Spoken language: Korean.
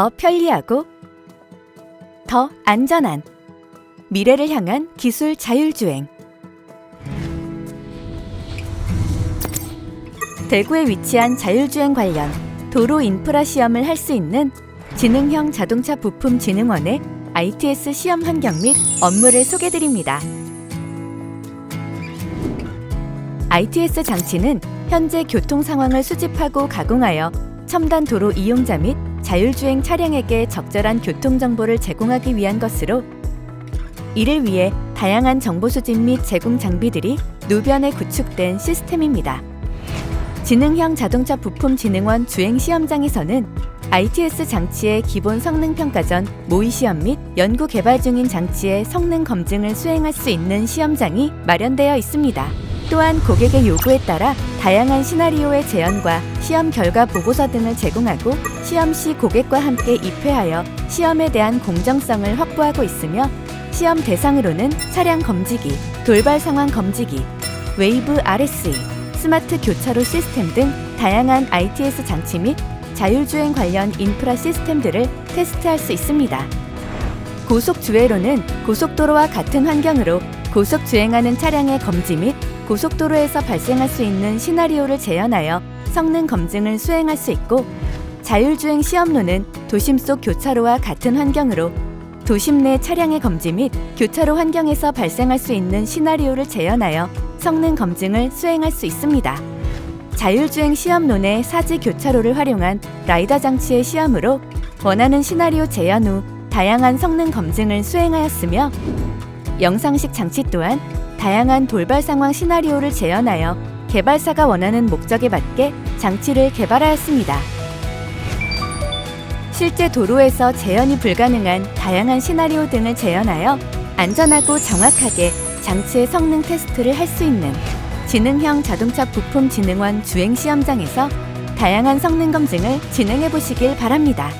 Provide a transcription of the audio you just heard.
더 편리하고 더 안전한 미래를 향한 기술 자율주행 대구에 위치한 자율주행 관련 도로 인프라 시험을 할 수 있는 지능형 자동차 부품 진흥원의 ITS 시험 환경 및 업무를 소개드립니다. ITS 장치는 현재 교통 상황을 수집하고 가공하여 첨단 도로 이용자 및 자율주행 차량에게 적절한 교통 정보를 제공하기 위한 것으로 이를 위해 다양한 정보 수집 및 제공 장비들이 노변에 구축된 시스템입니다. 지능형 자동차 부품 진흥원 주행 시험장에서는 ITS 장치의 기본 성능 평가 전 모의 시험 및 연구 개발 중인 장치의 성능 검증을 수행할 수 있는 시험장이 마련되어 있습니다. 또한 고객의 요구에 따라 다양한 시나리오의 재현과 시험 결과 보고서 등을 제공하고 시험 시 고객과 함께 입회하여 시험에 대한 공정성을 확보하고 있으며 시험 대상으로는 차량 검지기, 돌발 상황 검지기, 웨이브 RSE, 스마트 교차로 시스템 등 다양한 ITS 장치 및 자율주행 관련 인프라 시스템들을 테스트할 수 있습니다. 고속 주회로는 고속도로와 같은 환경으로 고속 주행하는 차량의 검지 및 고속도로에서 발생할 수 있는 시나리오를 재현하여 성능 검증을 수행할 수 있고 자율주행 시험로는 도심 속 교차로와 같은 환경으로 도심 내 차량의 검지 및 교차로 환경에서 발생할 수 있는 시나리오를 재현하여 성능 검증을 수행할 수 있습니다. 자율주행 시험론의 사지 교차로를 활용한 라이더 장치의 시험으로 원하는 시나리오 재현 후 다양한 성능 검증을 수행하였으며 영상식 장치 또한 다양한 돌발 상황 시나리오를 재현하여 개발사가 원하는 목적에 맞게 장치를 개발하였습니다. 실제 도로에서 재현이 불가능한 다양한 시나리오 등을 재현하여 안전하고 정확하게 장치의 성능 테스트를 할 수 있는 지능형 자동차 부품 진흥원 주행 시험장에서 다양한 성능 검증을 진행해 보시길 바랍니다.